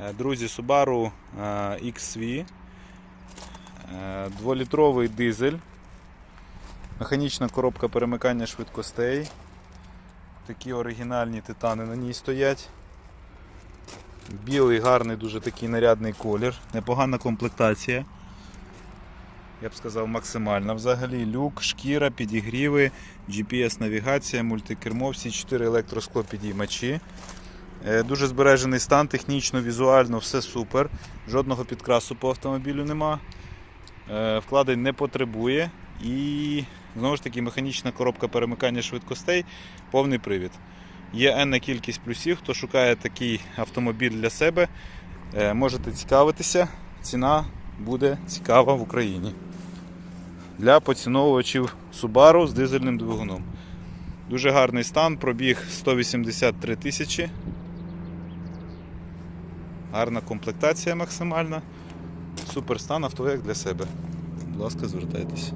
Е, Друзі, Subaru е, XV. Е, Дволітровий дизель. Механічна коробка перемикання швидкостей. Такі оригінальні титани на ній стоять. Білий, гарний, дуже такий нарядний колір. Непогана комплектація. Я б сказав, максимальна. Взагалі люк, шкіра, підігріви, GPS-навігація, мультикермо, всі 4 електросклопідіймачі. Е, Дуже збережений стан, технічно, візуально, все супер. Жодного підкрасу по автомобілю нема. Е, Вкладень не потребує. І знову ж таки механічна коробка перемикання швидкостей, повний привід. Є енна кількість плюсів. Хто шукає такий автомобіль для себе, е, можете цікавитися. Ціна буде цікава в Україні. Для поціновувачів Subaru з дизельним двигуном. Дуже гарний стан, пробіг 183 тисячі. Гарна комплектація максимальна. Супер стан авто як для себе. Будь ласка, звертайтеся.